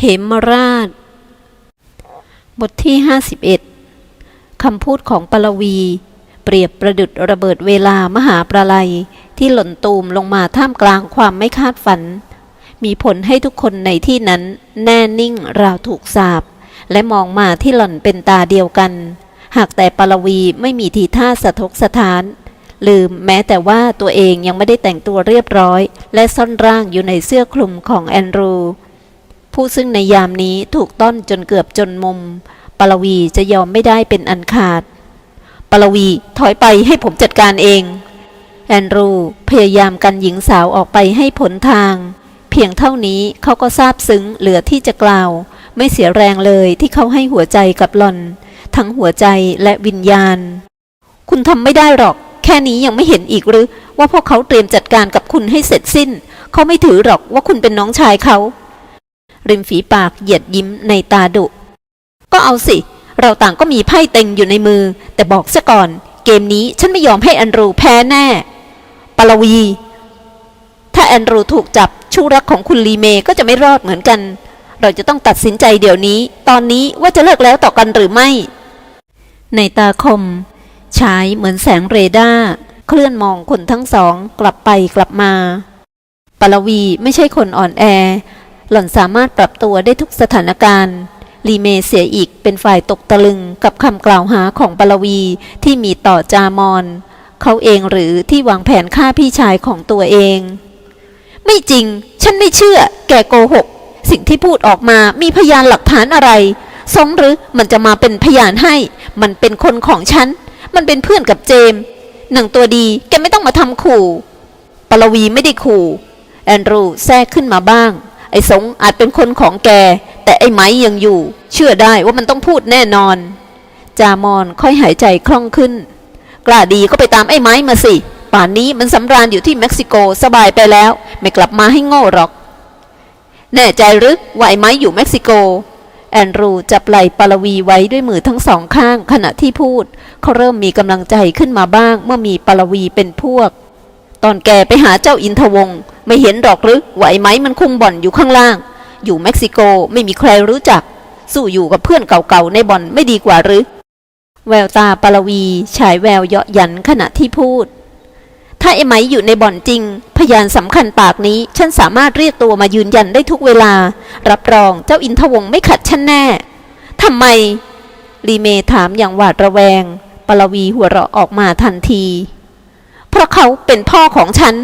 เหมราช บทที่ 51 คำพูดของปลวี เปรียบประดุดระเบิดเวลามหาประลัยที่หล่นตูมลงมาท่ามกลางความไม่คาดฝัน มีผลให้ทุกคนในที่นั้นแน่นิ่งราวถูกสาบ และมองมาที่หล่อนเป็นตาเดียวกัน หากแต่ปลวีไม่มีทีท่าสะทกสะท้าน ลืมแม้แต่ว่าตัวเองยังไม่ได้แต่งตัวเรียบร้อย และซ่อนร่างอยู่ในเสื้อคลุมของแอนดรู ผู้ซึ่งในยามนี้ถูกต้อนจนเกือบจนมุมปลวีจะยอมไม่ได้เป็นอันขาดปลวีถอยไปให้ผมจัดการเอง แอนดรูพยายามกันหญิงสาวออกไปให้ผลทาง เพียงเท่านี้เขาก็ซาบซึ้งเหลือที่จะกล่าว ไม่เสียแรงเลยที่เขาให้หัวใจกับหลอน ทั้งหัวใจและวิญญาณ คุณทำไม่ได้หรอก แค่นี้ยังไม่เห็นอีกหรือ ว่าพวกเขาเตรียมจัดการกับคุณให้เสร็จสิ้น เขาไม่ถือหรอกว่าคุณเป็นน้องชายเขา ริมฝีปากเหยียดยิ้มในตาดุ ก็เอาสิ เราต่างก็มีไพ่เต็งอยู่ในมือ แต่บอกซะก่อน เกมนี้ฉันไม่ยอมให้แอนดรูแพ้แน่ปลวี ถ้าแอนดรูถูกจับชู้รักของคุณลีเมก็จะไม่รอดเหมือนกัน เราจะต้องตัดสินใจเดี๋ยวนี้ ตอนนี้ว่าจะเลิกแล้วต่อกันหรือไม่ ในตาคมฉายเหมือนแสงเรดาร์เคลื่อนมองคนทั้งสองกลับไปกลับมาปลวีไม่ใช่คนอ่อนแอ หล่อนสามารถปรับตัวได้ทุกสถานการณ์ลีเมเสียอีกเป็นฝ่ายตกตะลึงกับคำกล่าวหาของปลวีที่มีต่อจามอน เขาเองหรือที่วางแผนฆ่าพี่ชายของตัวเอง ไม่จริง ฉันไม่เชื่อ แกโกหก สิ่งที่พูดออกมามีพยานหลักฐานอะไรสงหรือมันจะมาเป็นพยานให้ มันเป็นคนของฉัน มันเป็นเพื่อนกับเจมส์หนังตัวดีแกไม่ต้องมาทำขู่ปลวีไม่ได้ขู่ แอนดรูแทรกขึ้นมาบ้าง ไอ้สงอาจเป็นคนของแก แต่ไอ้ไม้ยังอยู่ เชื่อได้ว่ามันต้องพูดแน่นอน จามอนค่อยหายใจคล่องขึ้น กล้าดีก็ไปตามไอ้ไม้มาสิ ป่านนี้มันสำราญอยู่ที่เม็กซิโกสบายไปแล้ว ไม่กลับมาให้โง่หรอก แน่ใจหรือว่าไอ้ไม้อยู่เม็กซิโก แอนดรูจับไหล่ปาลวีไว้ด้วยมือทั้งสองข้างขณะที่พูด เขาเริ่มมีกำลังใจขึ้นมาบ้างเมื่อมีปาลวีเป็นพวก ตอนแกไปหาเจ้าอินทวงศ์ไม่เห็นหรอกหรือว่าไอ้ไม้มันคุมบ่อนอยู่ข้างล่าง อยู่เม็กซิโกไม่มีใครรู้จัก สู้อยู่กับเพื่อนเก่าๆในบ่อนไม่ดีกว่าหรือ แววตาปาลวีฉายแววเยาะยันขณะที่พูด ถ้าไอ้ไหมอยู่ในบ่อนจริง พยานสำคัญปากนี้ ฉันสามารถเรียกตัวมายืนยันได้ทุกเวลา รับรองเจ้าอินทวงศ์ไม่ขัดฉันแน่ทำไมลีเมถามอย่างหวาดระแวงปาลวีหัวเราะออกมาทันที เพราะเขาเป็นพ่อของฉัน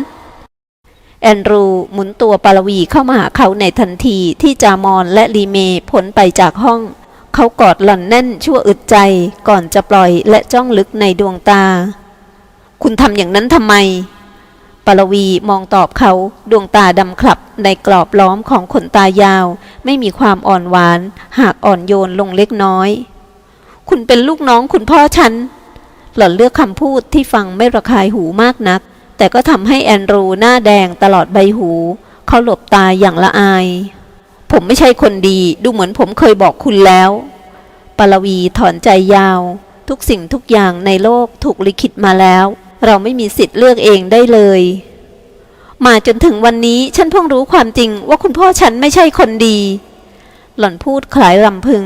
แอนดรูหมุนตัวปาลวีเข้ามาหาเขาในทันทีที่จามอนและลีเมพ้นไปจากห้อง เขากอดหล่อนแน่นชั่วอึดใจก่อนจะปล่อยและจ้องลึกในดวงตา คุณทำอย่างนั้นทำไมปาลวีมองตอบเขาดวงตาดำคลับในกรอบล้อมของขนตายาว ไม่มีความอ่อนหวาน หากอ่อนโยนลงเล็กน้อย คุณเป็นลูกน้องคุณพ่อฉัน หล่อนเลือกคำพูดที่ฟังไม่ระคายหูมากนัก แต่ก็ทำให้แอนดรูหน้าแดงตลอดใบหู เขาหลบตาอย่างละอาย ผมไม่ใช่คนดีดูเหมือนผมเคยบอกคุณแล้วปลวีถอนใจยาว ทุกสิ่งทุกอย่างในโลกถูกลิขิตมาแล้ว เราไม่มีสิทธิ์เลือกเองได้เลย มาจนถึงวันนี้ฉันเพิ่งรู้ความจริงว่าคุณพ่อฉันไม่ใช่คนดี หล่อนพูดคล้ายรำพึง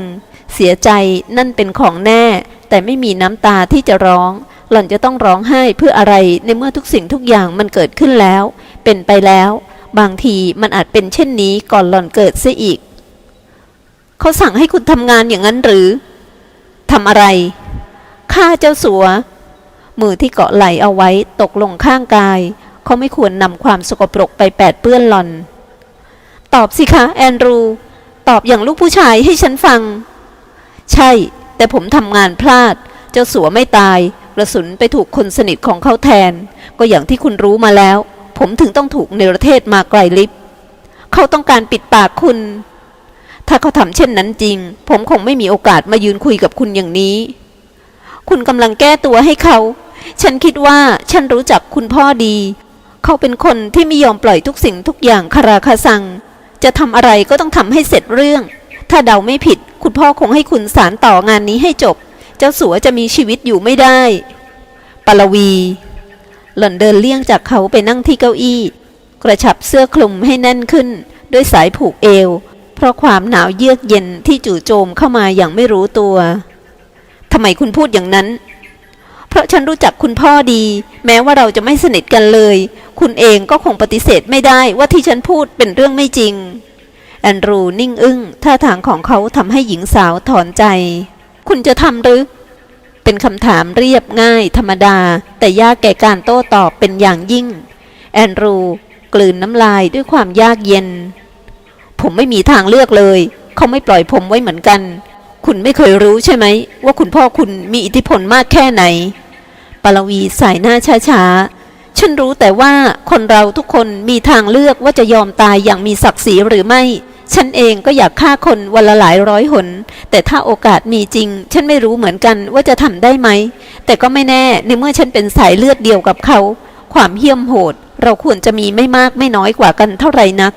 เสียใจนั่นเป็นของแน่ แต่ไม่มีน้ำตาที่จะร้อง หล่อนจะต้องร้องไห้เพื่ออะไรในเมื่อทุกสิ่งทุกอย่างมันเกิดขึ้นแล้ว เป็นไปแล้ว บางทีมันอาจเป็นเช่นนี้ก่อนหล่อนเกิดเสียอีก เขาสั่งให้คุณทำงานอย่างนั้นหรือทำอะไรฆ่าเจ้าสัว มือที่เกาะไหลเอาไว้ตกลงข้างกาย เขาไม่ควรนำความสกปรกไปแปดเปื้อนหล่อน ตอบสิคะแอนดรู ตอบอย่างลูกผู้ชายให้ฉันฟัง ใช่ แต่ผมทำงานพลาด เจ้าสัวไม่ตาย กระสุนไปถูกคนสนิทของเขาแทน ก็อย่างที่คุณรู้มาแล้ว ผมถึงต้องถูกเนรเทศมาไกลลิบเขาต้องการปิดปากคุณ ถ้าเขาทำเช่นนั้นจริง ผมคงไม่มีโอกาสมายืนคุยกับคุณอย่างนี้ คุณกำลังแก้ตัวให้เขา ฉันคิดว่าฉันรู้จักคุณพ่อดี เขาเป็นคนที่ไม่ยอมปล่อยทุกสิ่งทุกอย่างคาราคาซัง จะทำอะไรก็ต้องทำให้เสร็จเรื่อง ถ้าเดาไม่ผิด คุณพ่อคงให้คุณสารต่องานนี้ให้จบ เจ้าสัวจะมีชีวิตอยู่ไม่ได้ปลวี หล่อนเดินเลี่ยงจากเขาไปนั่งที่เก้าอี้ กระชับเสื้อคลุมให้แน่นขึ้น ด้วยสายผูกเอว เพราะความหนาวเยือกเย็นที่จู่โจมเข้ามาอย่างไม่รู้ตัวทำไมคุณพูดอย่างนั้น เพราะฉันรู้จักคุณพ่อดี แม้ว่าเราจะไม่สนิทกันเลย คุณเองก็คงปฏิเสธไม่ได้ว่าที่ฉันพูดเป็นเรื่องไม่จริง แอนดรูนิ่งอึ้งท่าทางของเขาทำให้หญิงสาวถอนใจ คุณจะทำหรือ เป็นคำถามเรียบง่ายธรรมดา แต่ยากแก่การโต้ตอบเป็นอย่างยิ่ง แอนดรูกลืนน้ำลายด้วยความยากเย็น ผมไม่มีทางเลือกเลย เขาไม่ปล่อยผมไว้เหมือนกัน คุณไม่เคยรู้ใช่ไหม ว่าคุณพ่อคุณมีอิทธิพลมากแค่ไหนปลวีสายหน้าช้าๆ ฉันรู้แต่ว่าคนเราทุกคนมีทางเลือกว่าจะยอมตายอย่างมีศักดิ์ศรีหรือไม่ ฉันเองก็อยากฆ่าคนวันละหลายร้อยหน แต่ถ้าโอกาสมีจริง ฉันไม่รู้เหมือนกันว่าจะทำได้ไหม แต่ก็ไม่แน่ในเมื่อฉันเป็นสายเลือดเดียวกับเขา ความเหี้ยมโหด เราควรจะมีไม่มากไม่น้อยกว่ากันเท่าไหร่นัก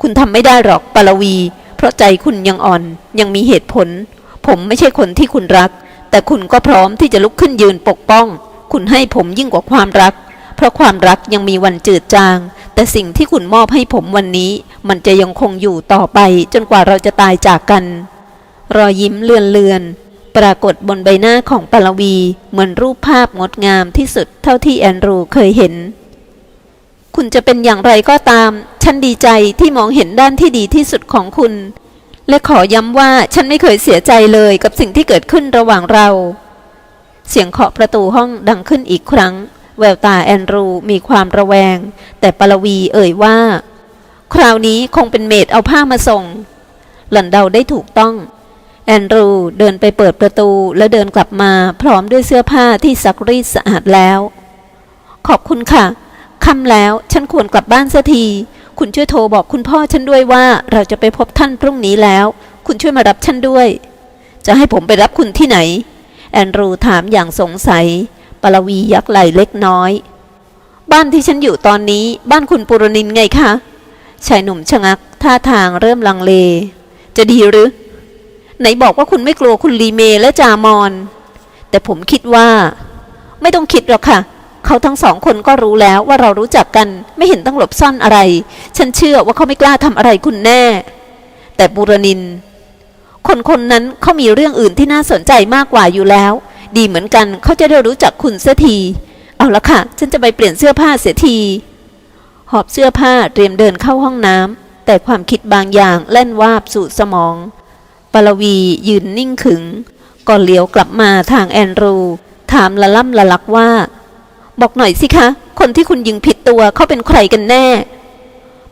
คุณทำไม่ได้หรอกปลวี เพราะใจคุณยังอ่อนยังมีเหตุผล ผมไม่ใช่คนที่คุณรัก แต่คุณก็พร้อมที่จะลุกขึ้นยืนปกป้อง คุณให้ผมยิ่งกว่าความรัก เพราะความรักยังมีวันจืดจาง แต่สิ่งที่คุณมอบให้ผมวันนี้ มันจะยังคงอยู่ต่อไปจนกว่าเราจะตายจากกัน รอยยิ้มเลือนเลือนๆปรากฏบนใบหน้าของปลวี เหมือนรูปภาพงดงามที่สุดเท่าที่แอนดรูเคยเห็น คุณจะเป็นอย่างไรก็ตาม ฉันดีใจที่มองเห็นด้านที่ดีที่สุดของคุณ และขอย้ำว่าฉันไม่เคยเสียใจเลยกับสิ่งที่เกิดขึ้นระหว่างเรา เสียงเคาะประตูห้องดังขึ้นอีกครั้ง แววตาแอนดรูมีความระแวง แต่ปลวีเอ่ยว่า คราวนี้คงเป็นเมดเอาผ้ามาส่ง หล่อนเดาได้ถูกต้อง แอนดรูเดินไปเปิดประตูและเดินกลับมาพร้อมด้วยเสื้อผ้าที่ซักรีดสะอาดแล้ว ขอบคุณค่ะค่ำแล้วฉันควรกลับบ้านสักที คุณช่วยโทรบอกคุณพ่อฉันด้วยว่าเราจะไปพบท่านพรุ่งนี้แล้ว คุณช่วยมารับฉันด้วย จะให้ผมไปรับคุณที่ไหน แอนดรูถามอย่างสงสัย ปลวียักไหลเล็กน้อย บ้านที่ฉันอยู่ตอนนี้บ้านคุณปุรนินไงคะชายหนุ่มชะงักท่าทางเริ่มลังเล จะดีหรือ ไหนบอกว่าคุณไม่กลัวคุณลีเมและจามอน แต่ผมคิดว่า ไม่ต้องคิดหรอกค่ะเขาทั้งสองคนก็รู้แล้วว่าเรารู้จักกันไม่เห็นต้องหลบซ่อนอะไร ฉันเชื่อว่าเขาไม่กล้าทำอะไรคุณแน่ แต่บุรนิน คนคนนั้นเขามีเรื่องอื่นที่น่าสนใจมากกว่าอยู่แล้ว ดีเหมือนกันเขาจะได้รู้จักคุณเสียที เอาละค่ะ ฉันจะไปเปลี่ยนเสื้อผ้าเสียที หอบเสื้อผ้าเตรียมเดินเข้าห้องน้ำแต่ความคิดบางอย่างแล่นวาบสู่สมองปลวียืนนิ่งขึง ก่อนเลี้ยวกลับมาทางแอนรู ถามละล่ำละลักว่า บอกหน่อยสิคะ คนที่คุณยิงผิดตัวเขาเป็นใครกันแน่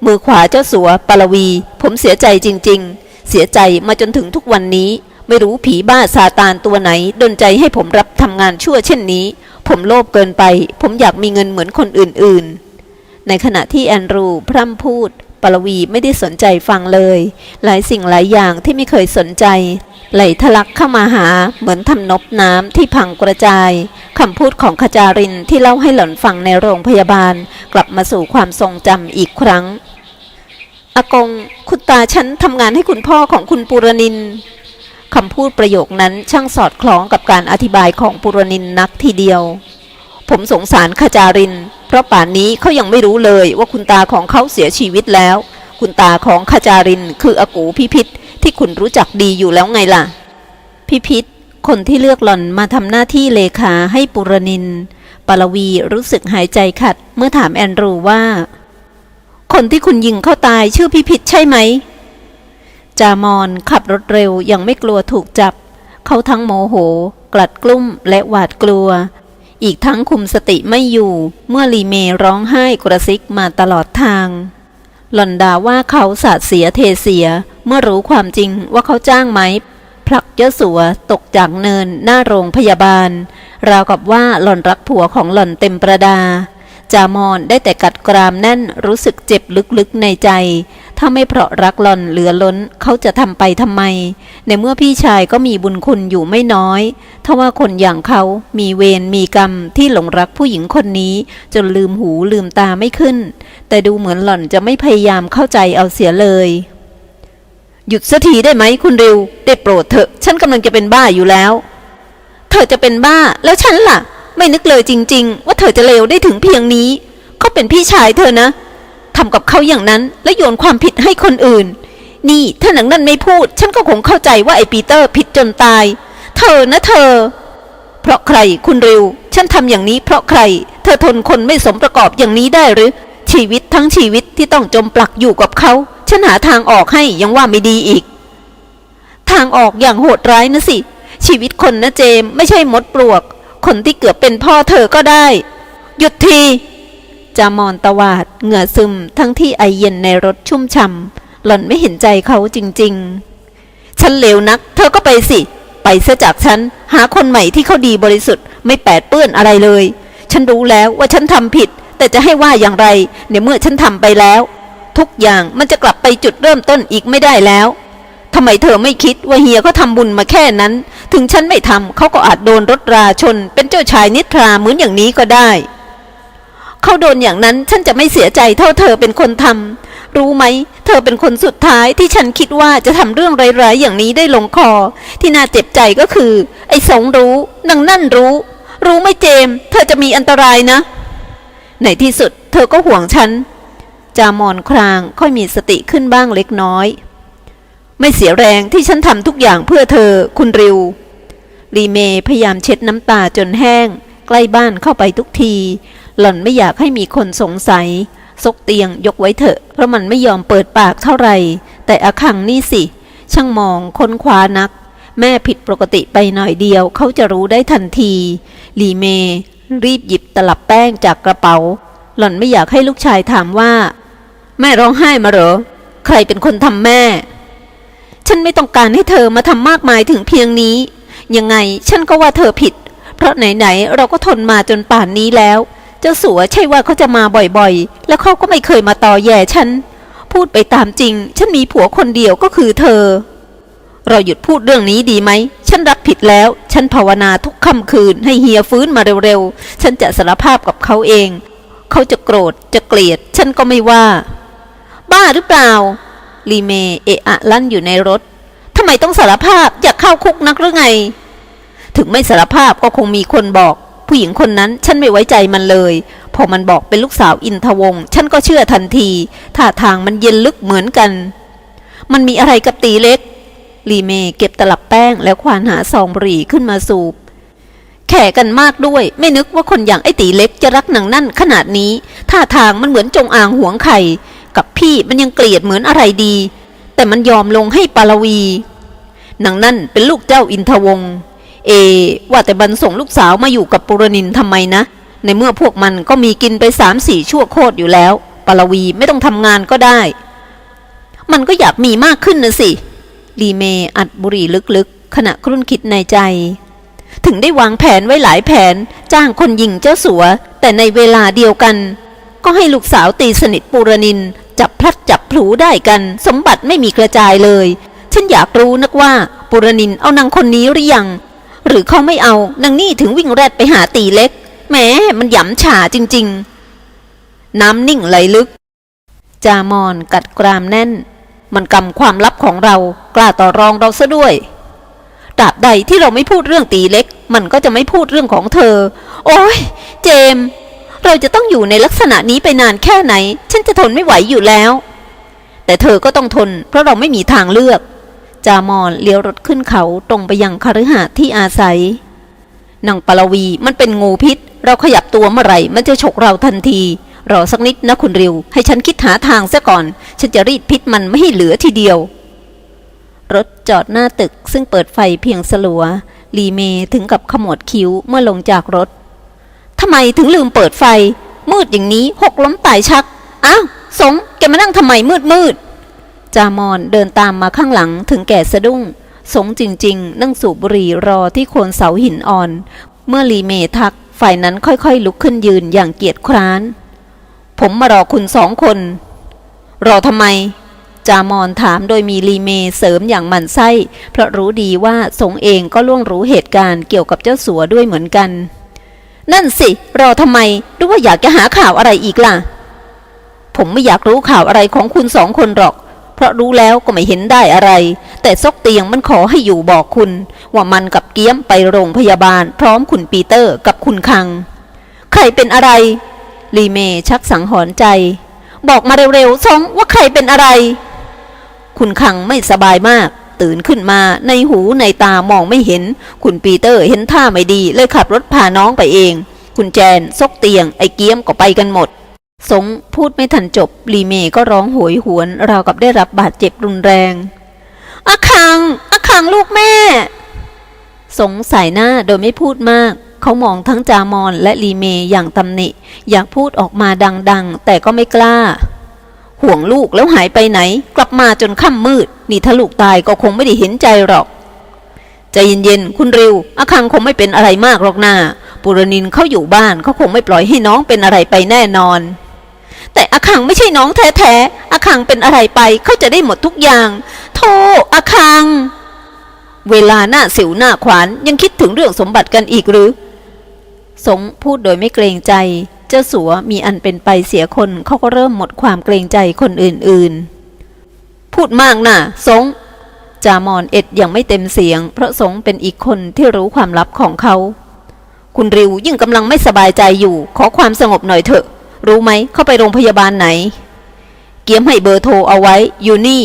มือขวาเจ้าสัวปลวี ผมเสียใจจริง ๆ เสียใจมาจนถึงทุกวันนี้ ไม่รู้ผีบ้าซาตานตัวไหนดนใจให้ผมรับทำงานชั่วเช่นนี้ ผมโลภเกินไป ผมอยากมีเงินเหมือนคนอื่นๆ ในขณะที่แอนดรูพร่ำพูดปลวีไม่ได้สนใจฟังเลย หลายสิ่งหลายอย่างที่ไม่เคยสนใจ ไหลทะลักเข้ามาหาเหมือนทำนบน้ำที่พังกระจายคำพูดของขจารินที่เล่าให้หล่อนฟังในโรงพยาบาล กลับมาสู่ความทรงจำอีกครั้งอากง คุณตาฉันทำงานให้คุณพ่อของคุณปุรนิน คำพูดประโยคนั้นช่างสอดคล้องกับการอธิบายของปุรนินนักทีเดียว ผมสงสารขจาริน เพราะป่านนี้เขายังไม่รู้เลยว่าคุณตาของเขาเสียชีวิตแล้ว คุณตาของขจารินคืออากูพิพิธที่คุณรู้จักดีอยู่แล้วไงล่ะ พิพิธคนที่เลือกหล่อนมาทำหน้าที่เลขาให้ปุรนินปลวีรู้สึกหายใจขัด เมื่อถามแอนดรูว่า คนที่คุณยิงเขาตายชื่อพิพิธใช่ไหม จามอนขับรถเร็วยังไม่กลัวถูกจับ เขาทั้งโมโห กลัดกลุ้มและหวาดกลัว อีกทั้งคุมสติไม่อยู่ เมื่อลีเมร้องไห้กระซิกมาตลอดทาง หล่อนด่าว่าเขาสาดเสียเทเสีย เมื่อรู้ความจริงว่าเขาจ้างไหมผลักเจ้าสัวตกจากเนินหน้าโรงพยาบาล ราวกับว่าหล่อนรักผัวของหล่อนเต็มประดา จามอนได้แต่กัดกรามแน่นรู้สึกเจ็บลึกๆในใจ ถ้าไม่เพราะรักหล่อนเหลือล้นเขาจะทำไปทำไม ในเมื่อพี่ชายก็มีบุญคุณอยู่ไม่น้อยถ้าว่าคนอย่างเขามีเวรมีกรรมที่หลงรักผู้หญิงคนนี้ จนลืมหูลืมตาไม่ขึ้น แต่ดูเหมือนหล่อนจะไม่พยายามเข้าใจเอาเสียเลย หยุดสักทีได้ไหมคุณริว ได้โปรดเถอะ ฉันกำลังจะเป็นบ้าอยู่แล้ว เธอจะเป็นบ้าแล้วฉันล่ะ ไม่นึกเลยจริง ๆ ว่าเธอจะเลวได้ถึงเพียงนี้เขาเป็นพี่ชายเธอนะ ทำกับเขาอย่างนั้น และโยนความผิดให้คนอื่น นี่ถ้าหนังนั่นไม่พูด ฉันก็คงเข้าใจว่าไอ้ปีเตอร์ผิดจนตาย เธอนะเธอ เพราะใครคุณริว ฉันทำอย่างนี้เพราะใคร เธอทนคนไม่สมประกอบอย่างนี้ได้หรือ ชีวิตทั้งชีวิตที่ต้องจมปลักอยู่กับเขา ฉันหาทางออกให้ยังว่าไม่ดีอีก ทางออกอย่างโหดร้ายนะสิ ชีวิตคนนะเจมไม่ใช่มดปลวก คนที่เกือบเป็นพ่อเธอก็ได้ หยุดที จามอนตวาด เหงื่อซึมทั้งที่ไอเย็นในรถชุ่มช่ำหล่อนไม่เห็นใจเขาจริง ๆ ฉันเลวนัก เธอก็ไปสิ ไปเสียจากฉัน หาคนใหม่ที่เขาดีบริสุทธิ์ ไม่แปดเปื้อนอะไรเลย ฉันรู้แล้วว่าฉันทำผิด แต่จะให้ว่าอย่างไรในเมื่อฉันทำไปแล้ว ทุกอย่างมันจะกลับไปจุดเริ่มต้นอีกไม่ได้แล้วทำไมเธอไม่คิดว่าเฮียเขาทำบุญมาแค่นั้น ถึงฉันไม่ทำเขาก็อาจโดนรถราชน เป็นเจ้าชายนิทราเหมือนอย่างนี้ก็ได้ เขาโดนอย่างนั้นฉันจะไม่เสียใจเท่าเธอเป็นคนทำรู้ไหม เธอเป็นคนสุดท้ายที่ฉันคิดว่าจะทำเรื่องร้ายๆอย่างนี้ได้ลงคอ ที่น่าเจ็บใจก็คือ ไอ้สงรู้นางนั่นรู้ รู้ไหมเจม เธอจะมีอันตรายนะ ในที่สุด เธอก็ห่วงฉัน จามอนครางค่อยมีสติขึ้นบ้างเล็กน้อย ไม่เสียแรงที่ฉันทำทุกอย่างเพื่อเธอ คุณริวรีเมพยายามเช็ดน้ำตาจนแห้ง ใกล้บ้านเข้าไปทุกที หล่อนไม่อยากให้มีคนสงสัย ซกเตียงยกไว้เถอะ เพราะมันไม่ยอมเปิดปากเท่าไหร่ แต่อาคังนี่สิ ช่างมองค้นคว้านัก แม่ผิดปกติไปหน่อยเดียว เขาจะรู้ได้ทันทีลีเม รีบหยิบตลับแป้งจากกระเป๋า หล่อนไม่อยากให้ลูกชายถามว่า แม่ร้องไห้มาเหรอ ใครเป็นคนทำแม่ ฉันไม่ต้องการให้เธอมาทำมากมายถึงเพียงนี้ ยังไงฉันก็ว่าเธอผิด เพราะไหนๆเราก็ทนมาจนป่านนี้แล้ว เจ้าสัวใช่ว่าเขาจะมาบ่อยๆ แล้วเขาก็ไม่เคยมาต่อแย่ฉัน พูดไปตามจริง ฉันมีผัวคนเดียวก็คือเธอ เราหยุดพูดเรื่องนี้ดีไหม ฉันรับผิดแล้ว ฉันภาวนาทุกค่ำคืนให้เฮียฟื้นมาเร็วๆ ฉันจะสารภาพกับเขาเอง เขาจะโกรธจะเกลียด ฉันก็ไม่ว่า บ้าหรือเปล่า ลีเมเอะอะลั่นอยู่ในรถทำไมต้องสารภาพอยากเข้าคุกนักหรือไง ถึงไม่สารภาพก็คงมีคนบอก ผู้หญิงคนนั้นฉันไม่ไว้ใจมันเลย พอมันบอกเป็นลูกสาวอินทวงศ์ฉันก็เชื่อทันทีท่าทางมันเย็นลึกเหมือนกัน มันมีอะไรกับตีเล็ก ลีเมเก็บตลับแป้งแล้วควานหาซองบุหรี่ขึ้นมาสูบแข่กันมากด้วย ไม่นึกว่าคนอย่างไอ้ตีเล็กจะรักหนังนั่นขนาดนี้ ท่าทางมันเหมือนจงอางหวงไข่ กับพี่มันยังเกลียดเหมือนอะไรดี แต่มันยอมลงให้ปาลวีหนังนั่นเป็นลูกเจ้าอินทวงศ์ เอ ว่าแต่บันส่งลูกสาวมาอยู่กับปุรนินทำไมนะ ในเมื่อพวกมันก็มีกินไปสามสี่ชั่วโคตรอยู่แล้วปาลวีไม่ต้องทำงานก็ได้ มันก็อยากมีมากขึ้นนะสิลีเมอัดบุหรี่ลึกๆ ขณะครุ่นคิดในใจ ถึงได้วางแผนไว้หลายแผนจ้างคนยิงเจ้าสัว แต่ในเวลาเดียวกัน ก็ให้ลูกสาวตีสนิทปุรนิน จับพลัดจับพลูได้กัน สมบัติไม่มีกระจายเลย ฉันอยากรู้นักว่าปุรนินเอานางคนนี้หรือยัง หรือเขาไม่เอานางนี่ถึงวิ่งแรดไปหาตีเล็กแหมมันหยำฉาจริง ๆ น้ำนิ่งไหลลึก จามอนกัดกรามแน่น มันกำความลับของเรากล้าต่อรองเราซะด้วยตราบใดที่เราไม่พูดเรื่องตีเล็ก มันก็จะไม่พูดเรื่องของเธอ โอ้ยเจมส์เราจะต้องอยู่ในลักษณะนี้ไปนานแค่ไหน ฉันจะทนไม่ไหวอยู่แล้ว แต่เธอก็ต้องทน เพราะเราไม่มีทางเลือก จามอนเลี้ยวรถขึ้นเขาตรงไปยังคฤหาสน์ที่อาศัยนางปลวีมันเป็นงูพิษ เราขยับตัวเมื่อไหร่มันจะฉกเราทันทีรอสักนิดนะคุณริว ให้ฉันคิดหาทางซะก่อน ฉันจะรีดพิษมันไม่ให้เหลือทีเดียว รถจอดหน้าตึกซึ่งเปิดไฟเพียงสลัว ลีเมถึงกับขมวดคิ้วเมื่อลงจากรถทำไมถึงลืมเปิดไฟ มืดอย่างนี้หกล้มตายชัก อ้าว สง แกมานั่งทำไมมืดมืด จามอนเดินตามมาข้างหลังถึงแก่สะดุ้ง สงจริง ๆ นั่งสูบบุหรี่รอที่โคนเสาหินอ่อน เมื่อลีเมทักฝ่ายนั้นค่อยๆลุกขึ้นยืนอย่างเกียจคร้าน ผมมารอคุณสองคน รอทำไม จามอนถามโดยมีลีเมเสริมอย่างหมันไส้ เพราะรู้ดีว่าสงเองก็ล่วงรู้เหตุการณ์เกี่ยวกับเจ้าสัวด้วยเหมือนกัน นั่นสิ รอทำไมหรือว่าอยากจะหาข่าวอะไรอีกล่ะ ผมไม่อยากรู้ข่าวอะไรของคุณสองคนหรอก เพราะรู้แล้วก็ไม่เห็นได้อะไร แต่ซกเตียงมันขอให้อยู่บอกคุณ ว่ามันกับเกี้ยมไปโรงพยาบาล พร้อมคุณปีเตอร์กับคุณคัง ใครเป็นอะไร ลีเมชักสังหรณ์ใจ บอกมาเร็วๆซงว่าใครเป็นอะไร คุณคังไม่สบายมาก ตื่นขึ้นมาในหูในตามองไม่เห็น คุณปีเตอร์เห็นท่าไม่ดีเลยขับรถพาน้องไปเอง คุณแจนซกเตียงไอ้เกี้ยมก็ไปกันหมด สงพูดไม่ทันจบลีเมก็ร้องโหยหวนราวกับได้รับบาดเจ็บรุนแรงอาคังอาคังลูกแม่ สงสายหน้าโดยไม่พูดมาก เขามองทั้งจามอนและลีเมอย่างตำหนิ อยากพูดออกมาดังๆ แต่ก็ไม่กล้า ห่วงลูกแล้วหายไปไหน กลับมาจนค่ำมืด นี่ถ้าลูกตายก็คงไม่ได้เห็นใจหรอกใจเย็นๆคุณริวอาคังคงไม่เป็นอะไรมากหรอกนาปุรนินเขาอยู่บ้านเขาคงไม่ปล่อยให้น้องเป็นอะไรไปแน่นอน แต่อาคังไม่ใช่น้องแท้ๆอาคังเป็นอะไรไปเขาจะได้หมดทุกอย่างโธ่อาคัง เวลาหน้าสิวหน้าขวานยังคิดถึงเรื่องสมบัติกันอีกหรือ สงพูดโดยไม่เกรงใจ เจ้าสัวมีอันเป็นไปเสียคนเขาก็เริ่มหมดความเกรงใจคนอื่นๆ พูดมากนะ่ะ สงจามอนเอ็ดยังไม่เต็มเสียง เพราะสงเป็นอีกคนที่รู้ความลับของเขา คุณริวยิ่งกำลังไม่สบายใจอยู่ ขอความสงบหน่อยเถอะ รู้ไหมเข้าไปโรงพยาบาลไหน เกียมให้เบอร์โทรเอาไว้อยู่นี่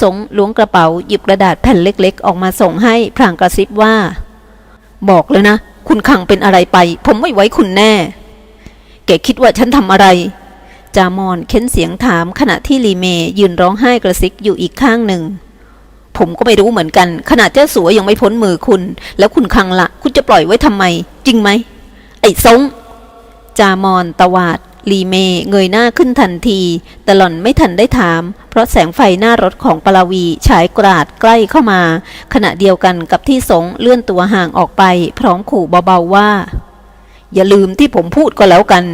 สงล้วงกระเป๋าหยิบกระดาษแผ่นเล็กๆ ออกมาส่งให้พลางกระซิบว่า บอกเลยนะ คุณคังเป็นอะไรไป ผมไม่ไว้คุณแน่ แกคิดว่าฉันทำอะไร จามอนเค้นเสียงถามขณะที่ลีเมยืนร้องไห้กระซิกอยู่อีกข้างหนึ่งผมก็ไม่รู้เหมือนกัน ขนาดเจ้าสัวยังไม่พ้นมือคุณ แล้วคุณคังละ คุณจะปล่อยไว้ทำไม จริงไหม ไอ้ซงจามอนตวาด ลีเมเงยหน้าขึ้นทันที แต่หล่อนไม่ทันได้ถาม เพราะแสงไฟหน้ารถของปลาวีฉายกราดใกล้เข้ามา ขณะเดียวกันกับที่สงเลื่อนตัวห่างออกไป พร้อมขู่เบาๆว่า อย่าลืมที่ผมพูดก็แล้วกัน